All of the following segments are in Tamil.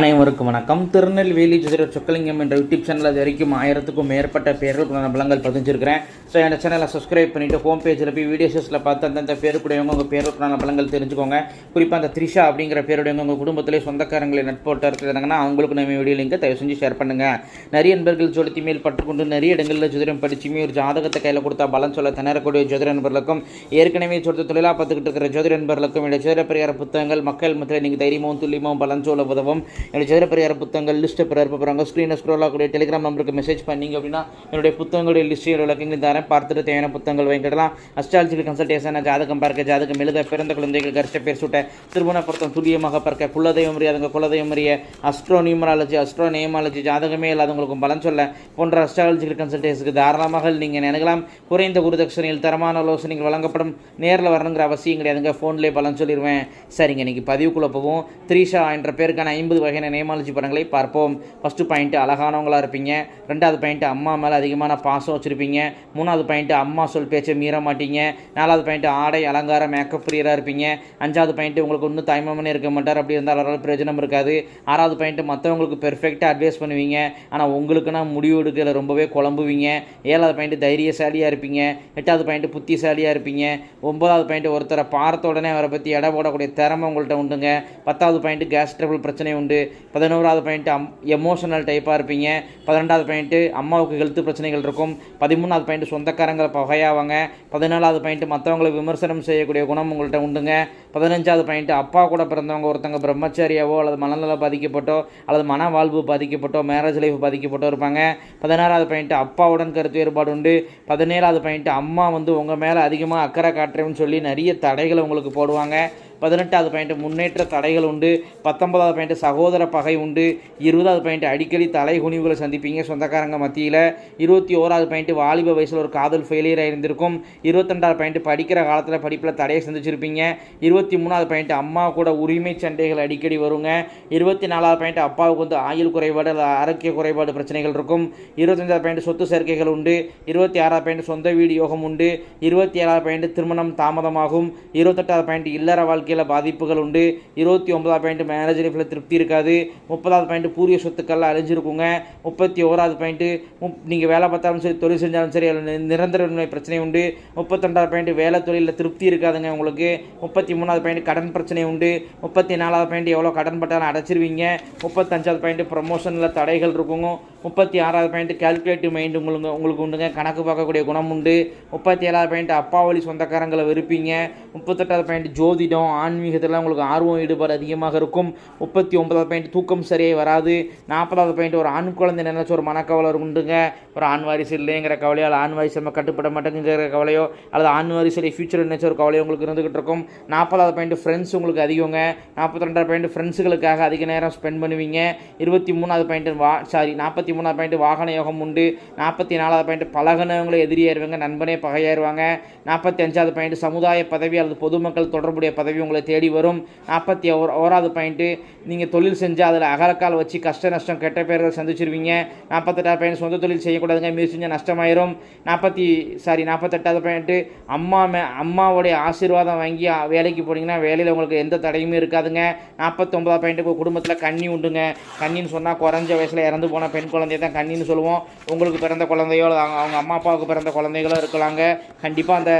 அனைவருக்கும் வணக்கம். திருநெல்வேலி ஜோதிடர் சொக்கலிங்கம் என்ற யூடியூப் சேனல் அது வரைக்கும் ஆயிரத்துக்கும் மேற்பட்ட பேர்களுக்கான பலங்கள் பதிஞ்சிருக்கிறேன். ஸோ என் சேனலை சப்ஸ்கிரைப் பண்ணிவிட்டு ஹோம் பேஜில் போய் வீடியோஸில் பார்த்து அந்தந்த பேருக்குடையவங்க உங்கள் பேருக்குள்ள பலங்கள் தெரிஞ்சுக்கோங்க. குறிப்பாக அந்த த்ரிஷா அப்படிங்கிற பேருடையவங்க உங்கள் குடும்பத்திலே சொந்தக்காரங்களை நட்போட்ட இருக்கிறாங்கன்னா அவங்களுக்கு நம்ம வீடியோ லிங்கை தயவு செஞ்சு ஷேர் பண்ணுங்கள் நிறைய நண்பர்கள் ஜோதித்தி மேல் பற்றுக்கொண்டு நிறைய இடங்களில் ஜோதிடம் படிச்சுமே ஒரு ஜாதகத்தை கையில் கொடுத்தா பலன் சொல்ல திணறக்கூடிய ஜோதிட நண்பர்களுக்கும் ஏற்கனவே சொல்லிட்டு தொழிலாக பார்த்துக்கிட்டு இருக்கிற ஜோதிட நண்பர்களுக்கும் என்னுடைய ஜோதிட பரிகார புத்தகங்கள் மக்கள் மத்தியில் நீங்கள் தைரியமும் துல்லியமும் பலன் சொல்ல உதவும். என்னுடைய ஜோதிட புத்தகங்கள் லிஸ்ட்டை பிறர் போகிறாங்க ஸ்க்ரீனை ஸ்க்ரோல் ஆகக்கூடிய டெலிகிராம் நம்பருக்கு மெசேஜ் பண்ணீங்க அப்படின்னா என்னுடைய புத்தகங்களுடைய லிஸ்ட்டு விளக்கங்களும் தரேன். பார்த்துட்டு தேவையான புத்தகங்கள் வாங்கிக்கலாம். அஸ்ட்ராலஜிக்கல் கன்சல்டேஷன் ஜாதகம் பார்க்க ஜாதகம் எழுத பிறந்த குழந்தைகள் கரிச பேர் சுட்ட திருமண பொருத்தம் துல்லியமாக பார்க்க குலதெய்வம் அறியாதவங்க குலதெய்வம் அறிய அஸ்ட்ரோ நியூமராலஜி அஸ்ட்ரோ நேமாலஜி ஜாதகமே இல்லாதவங்களுக்கும் பலன் சொல்ல போன்ற அஸ்ட்ராலஜிக்கல் கன்சல்டேஷனுக்கு தாராளமாக நீங்கள் நினைக்கலாம். குறைந்த குருதட்சணையில் தரமான ஆலோசனைகள் வழங்கப்படும். நேரில் வரணுங்கிற அவசியம் கிடையாதுங்க. ஃபோன்லேயே பலன் சொல்லிடுவேன் சரிங்க இன்றைக்கி பதிவுக்குள்ளே போவோம். த்ரீஷா என்ற பேருக்கான ஐம்பது வகையான நேமாலஜி படங்களை பார்ப்போம். ஃபஸ்ட்டு பாயிண்ட்டு அழகானவங்களாக இருப்பீங்க. ரெண்டாவது பாயிண்ட்டு அம்மா மேலே அதிகமான பாசம் வச்சுருப்பீங்க. மூணாவது பாயிண்ட்டு அம்மா சொல் பேச்சை மீற மாட்டீங்க. நாலாவது பாயிண்ட்டு ஆடை அலங்காரம் மேக்கப் ஃப்ரீயராக இருப்பீங்க. அஞ்சாவது பாயிண்ட்டு உங்களுக்கு ஒன்றும் தாய்மாமனே இருக்க மாட்டார். அப்படி இருந்தால் அவரால் பிரயோஜனம் இருக்காது. ஆறாவது பாயிண்ட்டு மற்றவங்களுக்கு பெர்ஃபெக்டாக அட்வைஸ் பண்ணுவீங்க. ஆனால் உங்களுக்குன்னா முடிவு எடுக்கல ரொம்பவே குழம்புவீங்க. ஏழாவது பாயிண்ட்டு தைரியசாலியாக இருப்பீங்க. எட்டாவது பாயிண்ட்டு புத்திசாலியாக இருப்பீங்க. ஒன்பதாவது பாயிண்ட்டு ஒருத்தரை பார்த்த உடனே அவரை பற்றி எடை போடக்கூடிய திறமை உங்கள்கிட்ட உண்டுங்க. பத்தாவது பாயிண்ட்டு கேஸ் ட்ரபிள் பிரச்சனை உண்டு. பதினோராவது பாயிண்ட்டு அம் எமோஷனல் டைப்பாக இருப்பீங்க. பதிரெண்டாவது பாயிண்ட்டு அம்மாவுக்கு ஹெல்த் பிரச்சனைகள் இருக்கும். பதிமூணாவது பாயிண்ட்டு சொந்தக்காரங்களை பகையாவாங்க. பதினாலாவது பாயிண்ட்டு மற்றவங்களை விமர்சனம் செய்யக்கூடிய குணம் உங்கள்கிட்ட உண்டுங்க. பதினஞ்சாவது பாயிண்ட்டு அப்பா கூட பிறந்தவங்க ஒருத்தங்க பிரம்மச்சாரியாவோ அல்லது மனநல பாதிக்கப்பட்டோ அல்லது மன வாழ்வு பாதிக்கப்பட்டோ மேரேஜ் லைஃப் பாதிக்கப்பட்டோ இருப்பாங்க. பதினாறாவது பாயிண்ட்டு அப்பாவுடன் கருத்து வேறுபாடு உண்டு. பதினேழாவது பாயிண்ட்டு அம்மா வந்து உங்கள் மேலே அதிகமாக அக்கறை காட்டுறேன்னு சொல்லி நிறைய தடைகளை உங்களுக்கு போடுவாங்க. பதினெட்டாவது பாயிண்ட் முன்னேற்ற தடைகள் உண்டு. பத்தொன்பதாவது பாயிண்ட் சகோதர பகை உண்டு. இருபதாவது பாயிண்ட் அடிக்கடி தலை குனிவுகளை சந்திப்பீங்க சொந்தக்காரங்க மத்தியில். இருபத்தி ஓராவது பாயிண்ட் வாலிப வயசில் ஒரு காதல் ஃபெயிலியர் இருந்திருக்கும் இருபத்தெண்டாவது பாயிண்ட் படிக்கிற காலத்தில் படிப்பில் தடையை சந்திச்சிருப்பீங்க. இருபத்தி மூணாவது பாயிண்ட் அம்மா கூட உரிமை சண்டைகள் அடிக்கடி வருங்க. இருபத்தி நாலாவது பாயிண்ட் அப்பாவுக்கு வந்து ஆயுள் குறைபாடு அல்லது ஆரோக்கிய குறைபாடு பிரச்சனைகள் இருக்கும். இருபத்தஞ்சாவது பாயிண்ட் சொத்து சேர்க்கைகள் உண்டு. இருபத்தி ஆறாவது பாயிண்ட் சொந்த வீடு யோகம் உண்டு. இருபத்தி ஏழாவது பாயிண்ட் திருமணம் தாமதமாகும். இருபத்தெட்டாவது பாயிண்ட் இல்லற வாழ்க்கை வாழ்க்கையில் பாதிப்புகள் உண்டு. இருபத்தி ஒன்பதாவது பாயிண்ட் மேரேஜ் லைஃப்பில் திருப்தி இருக்காது. முப்பதாவது பாயிண்ட் பூரிய சொத்துக்கள்லாம் அழிஞ்சிருக்குங்க. முப்பத்தி ஓராவது பாயிண்ட்டு முப் நீங்கள் வேலை பார்த்தாலும் சரி தொழில் செஞ்சாலும் சரி நிரந்தர பிரச்சனை உண்டு. முப்பத்தெண்டாவது பாயிண்ட் வேலை தொழிலில் திருப்தி இருக்காதுங்க உங்களுக்கு. முப்பத்தி மூணாவது பாயிண்ட் கடன் பிரச்சனை உண்டு. முப்பத்தி நாலாவது பாயிண்ட் எவ்வளோ கடன் பட்டாலும் அடைச்சிருவீங்க. முப்பத்தஞ்சாவது பாயிண்ட் ப்ரமோஷனில் தடைகள் இருக்குங்க. முப்பத்தி ஆறாவது பாயிண்ட் கால்குலேட்டிவ் மைண்ட் உங்களுக்கு உங்களுக்கு உண்டுங்க. கணக்கு பார்க்கக்கூடிய குணம் உண்டு. முப்பத்தி ஏழாவது பாயிண்ட் அப்பாவளி சொந்தக்காரங்களை வெறுப்பீங்க. முப்பத்தெட்டாவது பாயிண்ட் ஜோதிடம் ஆன்மீகத்தில் உங்களுக்கு ஆர்வம் ஈடுபாடு அதிகமாக இருக்கும். முப்பத்தி ஒன்பதாவது பாயிண்ட் தூக்கம் சரியாக வராது. நாற்பதாவது பாயிண்ட் ஒரு ஆண் குழந்தை நினைச்ச ஒரு மனக்கவலை உண்டுங்க. ஒரு ஆண் வாரிசு இல்லைங்கிற கவலையோ அல்லது ஆண் வாரிசு நம்ம கட்டுப்பட மாட்டேங்கிற கவலையோ அல்லது ஆண் வாரிசுடைய ஃபியூச்சர் நினைச்ச ஒரு கவலையோ உங்களுக்கு இருந்துகிட்டு இருக்கும். நாற்பதாவது பாயிண்ட் ஃப்ரெண்ட்ஸ் உங்களுக்கு அதிகங்க. நாற்பத்தி ரெண்டாவது பாயிண்ட் ஃப்ரெண்ட்ஸுகளுக்காக அதிக நேரம் ஸ்பெண்ட் பண்ணுவீங்க. இருபத்தி மூணாவது பாயிண்ட் வா சாரி நாற்பத்தி மூணாவது பாயிண்ட் வாகன யோகம் உண்டு. நாற்பத்தி நாலாவது பாயிண்ட் பழகினவங்களை எதிரியாயிருவாங்க நண்பனே பகையாயிருவாங்க. நாற்பத்தி அஞ்சாவது பாயிண்ட் சமுதாய பதவி அல்லது பொதுமக்கள் தொடர்புடைய பதவி உங்களை தேடி வரும். நாற்பத்தி ஓர் ஓராவது பாயிண்ட்டு நீங்கள் தொழில் செஞ்சால் அதில் அகலக்கால் வச்சு கஷ்ட நஷ்டம் கெட்ட பேர்கள் சந்திச்சிருவீங்க. நாற்பத்தெட்டாவது பாயிண்ட் சொந்த தொழில் செய்யக்கூடாதுங்க. மீறி செஞ்சால் நஷ்டமாயிரும். நாற்பத்தி சாரி நாற்பத்தெட்டாவது பாயிண்ட்டு அம்மா மே அம்மாவுடைய ஆசீர்வாதம் வாங்கி வேலைக்கு போனீங்கன்னா வேலையில் உங்களுக்கு எந்த தடையுமே இருக்காதுங்க. நாற்பத்தொம்பதாவது பாயிண்ட்டு குடும்பத்தில் கண்ணி உண்டுங்க. கண்ணின்னு சொன்னால் குறைஞ்ச வயசில் இறந்து போன பெண் குழந்தைய தான் கண்ணின்னு சொல்லுவோம். உங்களுக்கு பிறந்த குழந்தையோ அவங்க அவங்க அம்மா அப்பாவுக்கு பிறந்த குழந்தைகளோ இருக்கலாங்க. கண்டிப்பாக அந்த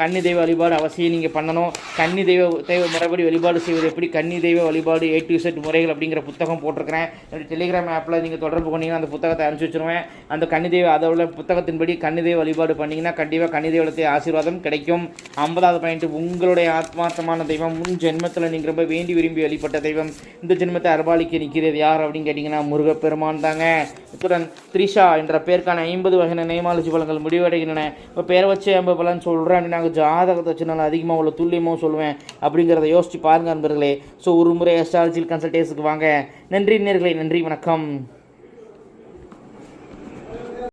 கன்னி தெய்வ வழிபாடு அவசியம் நீங்கள் பண்ணணும். கன்னி தெய்வ தெய்வ முறைப்படி வழிபாடு செய்வது எப்படி? கன்னி தெய்வ வழிபாடு ஏ டு செட் முறைகள் அப்படிங்கிற புத்தகம் போட்டிருக்கிறேன். என்னுடைய டெலிகிராம் ஆப்பில் நீங்கள் தொடர்பு பண்ணிங்கன்னா அந்த புத்தகத்தை அனுப்பிச்சி வச்சுருவேன். அந்த கன்னி தெய்வ அதோட புத்தகத்தின்படி கன்னி தெய்வ வழிபாடு பண்ணிங்கன்னா கண்டிப்பாக கன்னி தெய்வத்தை ஆசீர்வாதம் கிடைக்கும். ஐம்பதாவது பாயிண்ட் உங்களுடைய ஆத்மார்த்தமான தெய்வம் முன் ஜென்மத்தில் நீங்கள் ரொம்ப வேண்டி விரும்பி வழிபட்ட தெய்வம். இந்த ஜென்மத்தை அர்பாலிக்க நிற்கிறது யார் அப்படின்னு கேட்டிங்கன்னா முருகப்பெருமான் தாங்க. இத்துடன் த்ரிஷா என்ற பேருக்கான ஐம்பது வகையான நேமாலஜி பலன்கள் முடிவடைகின்றன. இப்போ பேரை வச்சு ஐம்பது பலன் சொல்கிறேன் அப்படின்னா ஜாதகத்தை வச்சு நல்லா அதிகமாக உள்ள துல்லியமாக சொல்லுவேன் அப்படிங்கிறத யோசிச்சு பாருங்க நண்பர்களே. ஸோ ஒரு முறை அஸ்ட்ராலஜில் கன்சல்டேஷனுக்கு வாங்க. நன்றி நேர்களே நன்றி வணக்கம்.